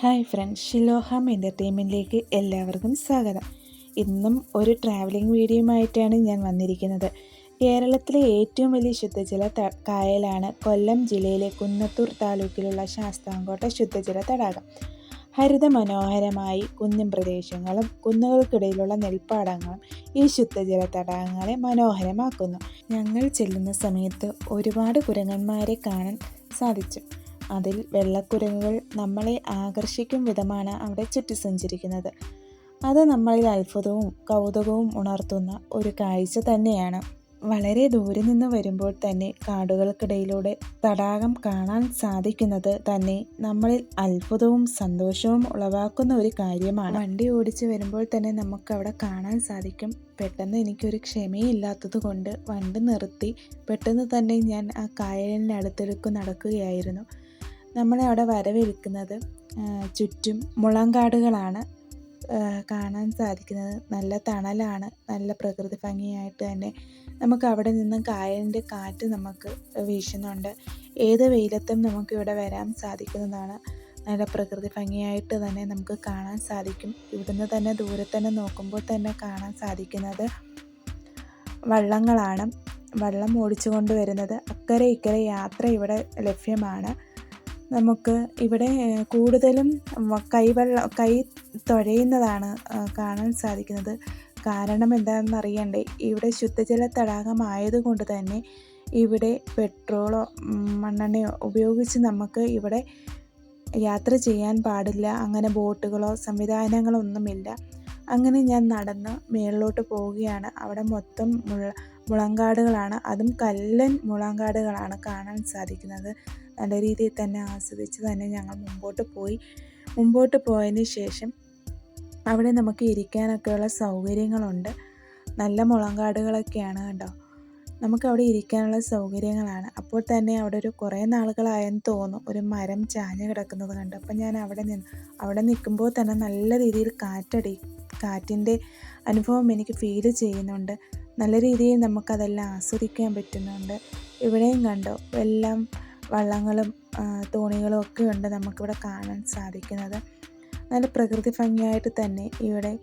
Hi friends ഷിലോഹാം എന്റർടൈൻമെന്റിലേക്ക് എല്ലാവർക്കും സ്വാഗതം. ഇന്നും ഒരു ട്രാവലിംഗ് വീഡിയോയുമായിട്ടാണ് ഞാൻ വന്നിരിക്കുന്നത്. കേരളത്തിലെ ഏറ്റവും വലിയ ശുദ്ധജല കായലാണ് കൊല്ലം ജില്ലയിലെ കുന്നത്തൂർ താലൂക്കിലുള്ള ശാസ്താംകോട്ട ശുദ്ധജല തടാകം. ഹരിത മനോഹരമായി കുന്നിൻ പ്രദേശങ്ങളും കുന്നുകൾക്കിടയിലുള്ള നെൽപ്പാടങ്ങളും ഈ ശുദ്ധജല തടാകങ്ങളെ മനോഹരമാക്കുന്നു. ഞങ്ങൾ ചെല്ലുന്ന സമയത്ത് ഒരുപാട് കുരങ്ങന്മാരെ കാണാൻ സാധിച്ചു. അതിൽ വെള്ളക്കുരങ്ങുകൾ നമ്മളെ ആകർഷിക്കും വിധമാണ് അവിടെ ചുറ്റി സഞ്ചരിക്കുന്നത്. അത് നമ്മളിൽ അത്ഭുതവും കൗതുകവും ഉണർത്തുന്ന ഒരു കാഴ്ച തന്നെയാണ്. വളരെ ദൂരെ നിന്ന് വരുമ്പോൾ തന്നെ കാടുകൾക്കിടയിലൂടെ തടാകം കാണാൻ സാധിക്കുന്നത് തന്നെ നമ്മളിൽ അത്ഭുതവും സന്തോഷവും ഉളവാക്കുന്ന ഒരു കാര്യമാണ്. വണ്ടി ഓടിച്ച് വരുമ്പോൾ തന്നെ നമുക്ക് അവിടെ കാണാൻ സാധിക്കും. പെട്ടെന്ന് എനിക്കൊരു ക്ഷമയില്ലാത്തത് കൊണ്ട് വണ്ടി നിർത്തി പെട്ടെന്ന് തന്നെ ഞാൻ ആ കായലിന്റെ അടുത്തേക്ക് നടക്കുകയായിരുന്നു. നമ്മളെ അവിടെ വരവേൽക്കുന്നത് ചുറ്റും മുളങ്കാടുകളാണ് കാണാൻ സാധിക്കുന്നത്. നല്ല തണലാണ് നല്ല പ്രകൃതി ഭംഗിയായിട്ട് തന്നെ നമുക്ക് അവിടെ നിന്നും കായലിന്റെ കാറ്റ് നമുക്ക് വീശുന്നുണ്ട്. ഏത് വെയിലത്തും നമുക്ക് ഇവിടെ വരാൻ സാധിക്കുന്നതാണ്. നല്ല പ്രകൃതി ഭംഗിയായിട്ട് തന്നെ നമുക്ക് കാണാൻ സാധിക്കും. ഇവിടുന്ന് തന്നെ ദൂരത്തന്നെ തന്നെ നോക്കുമ്പോൾ തന്നെ കാണാൻ സാധിക്കുന്നത് വള്ളങ്ങളാണ്. വള്ളം ഓടിച്ചു കൊണ്ടുവരുന്നത് അക്കരെ ഇക്കരെ യാത്ര ഇവിടെ ലഭ്യമാണ്. നമുക്ക് ഇവിടെ കൂടുതലും കൈവെള്ള കൈ തുഴയുന്നതാണ് കാണാൻ സാധിക്കുന്നത്. കാരണം എന്താണെന്ന് അറിയണ്ടേ ഇവിടെ ശുദ്ധജല തടാകമായതുകൊണ്ട് തന്നെ ഇവിടെ പെട്രോളോ മണ്ണെണ്ണയോ ഉപയോഗിച്ച് നമുക്ക് ഇവിടെ യാത്ര ചെയ്യാൻ പാടില്ല. അങ്ങനെ ബോട്ടുകളോ സംവിധാനങ്ങളോ ഒന്നുമില്ല അങ്ങനെ ഞാൻ നടന്ന് മേളിലോട്ട് പോവുകയാണ്. അവിടെ മൊത്തം മുള മുളങ്കാടുകളാണ്. അതും കല്ലൻ മുളങ്കാടുകളാണ് കാണാൻ സാധിക്കുന്നത്. നല്ല രീതിയിൽ തന്നെ ആസ്വദിച്ച് തന്നെ ഞങ്ങൾ മുമ്പോട്ട് പോയി. മുമ്പോട്ട് പോയതിന് ശേഷം അവിടെ നമുക്ക് ഇരിക്കാനൊക്കെയുള്ള സൗകര്യങ്ങളുണ്ട്. നല്ല മുളങ്കാടുകളൊക്കെയാണ് കേട്ടോ നമുക്ക് അവിടെ ഇരിക്കാനുള്ള സൗകര്യങ്ങളാണ്. അപ്പോൾ തന്നെ അവിടെ ഒരു കുറേ നാളുകളായെന്ന് തോന്നും. ഒരു മരം ചാഞ്ഞ് കിടക്കുന്നത് കണ്ടു. അപ്പം ഞാൻ അവിടെ നിന്ന് അവിടെ നിൽക്കുമ്പോൾ തന്നെ നല്ല രീതിയിൽ കാറ്റടി കാറ്റിന്റെ അനുഭവം എനിക്ക് ഫീൽ ചെയ്യുന്നുണ്ട്. നല്ല രീതിയിൽ നമുക്കതെല്ലാം ആസ്വദിക്കാൻ പറ്റുന്നുണ്ട്. ഇവിടെയും കണ്ടോ എല്ലാം വള്ളങ്ങളും തോണികളും ഒക്കെ ഉണ്ട് നമുക്കിവിടെ കാണാൻ സാധിക്കുന്നത്. നല്ല പ്രകൃതി ഭംഗിയായിട്ട് തന്നെ ഇവിടെ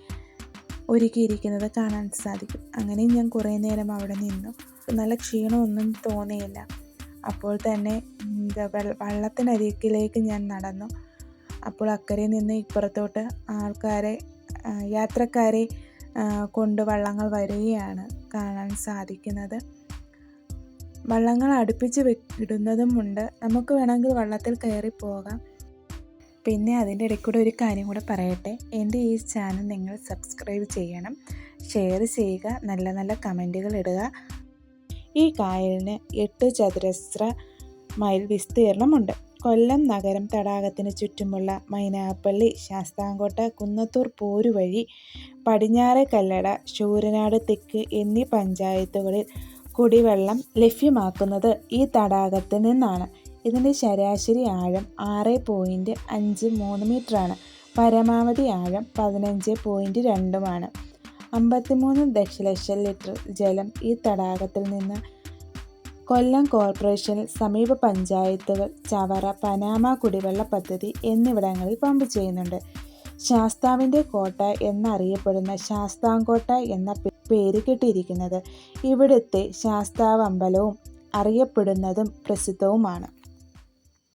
ഒരുക്കിയിരിക്കുന്നത് കാണാൻ സാധിക്കും. അങ്ങനെയും ഞാൻ കുറേ നേരം അവിടെ നിന്നു. നല്ല ക്ഷീണമൊന്നും തോന്നിയില്ല. അപ്പോൾ തന്നെ വള്ളത്തിനരികിലേക്ക് ഞാൻ നടന്നു. അപ്പോൾ അക്കരെ നിന്ന് ഇപ്പുറത്തോട്ട് ആൾക്കാരെ യാത്രക്കാരെ കൊണ്ട് വള്ളങ്ങൾ വരികയാണ് കാണാൻ സാധിക്കുന്നത്. വള്ളങ്ങൾ അടുപ്പിച്ച് ഇടുന്നതുമുണ്ട് നമുക്ക് വേണമെങ്കിൽ വള്ളത്തിൽ കയറി പോകാം. പിന്നെ അതിന്റെ ഇടയ്ക്ക് കൂടെ ഒരു കാര്യം കൂടെ പറയട്ടെ. എന്റെ ഈ ചാനൽ നിങ്ങൾ സബ്സ്ക്രൈബ് ചെയ്യണം. ഷെയർ ചെയ്യുക. നല്ല നല്ല കമന്റുകൾ ഇടുക. ഈ കായലിന് എട്ട് ചതുരശ്ര മൈൽ വിസ്തീർണമുണ്ട്. കൊല്ലം നഗരം തടാകത്തിന് ചുറ്റുമുള്ള മൈനാപ്പള്ളി ശാസ്താംകോട്ട കുന്നത്തൂർ പോരു വഴി പടിഞ്ഞാറെ കല്ലട ശൂരനാട് തെക്ക് എന്നീ പഞ്ചായത്തുകളിൽ കുടിവെള്ളം ലഭ്യമാക്കുന്നത് ഈ തടാകത്തിൽ നിന്നാണ്. ഇതിന്റെ ശരാശരി ആഴം ആറ് പോയിന്റ് അഞ്ച് മൂന്ന് മീറ്ററാണ്. പരമാവധി ആഴം പതിനഞ്ച് പോയിന്റ് രണ്ടുമാണ്. അമ്പത്തിമൂന്ന് ദശലക്ഷം ലിറ്റർ ജലം ഈ തടാകത്തിൽ നിന്ന് കൊല്ലം കോർപ്പറേഷനിൽ സമീപ പഞ്ചായത്തുകൾ ചവറ പനാമ കുടിവെള്ള പദ്ധതി എന്നിവിടങ്ങളിൽ പമ്പ് ചെയ്യുന്നുണ്ട്. ശാസ്താവിന്റെ കോട്ട എന്നറിയപ്പെടുന്ന ശാസ്താംകോട്ട എന്ന പേര് കിട്ടിയിരിക്കുന്നത് ഇവിടുത്തെ ശാസ്താവ് അമ്പലവും അറിയപ്പെടുന്നതും പ്രസിദ്ധവുമാണ്.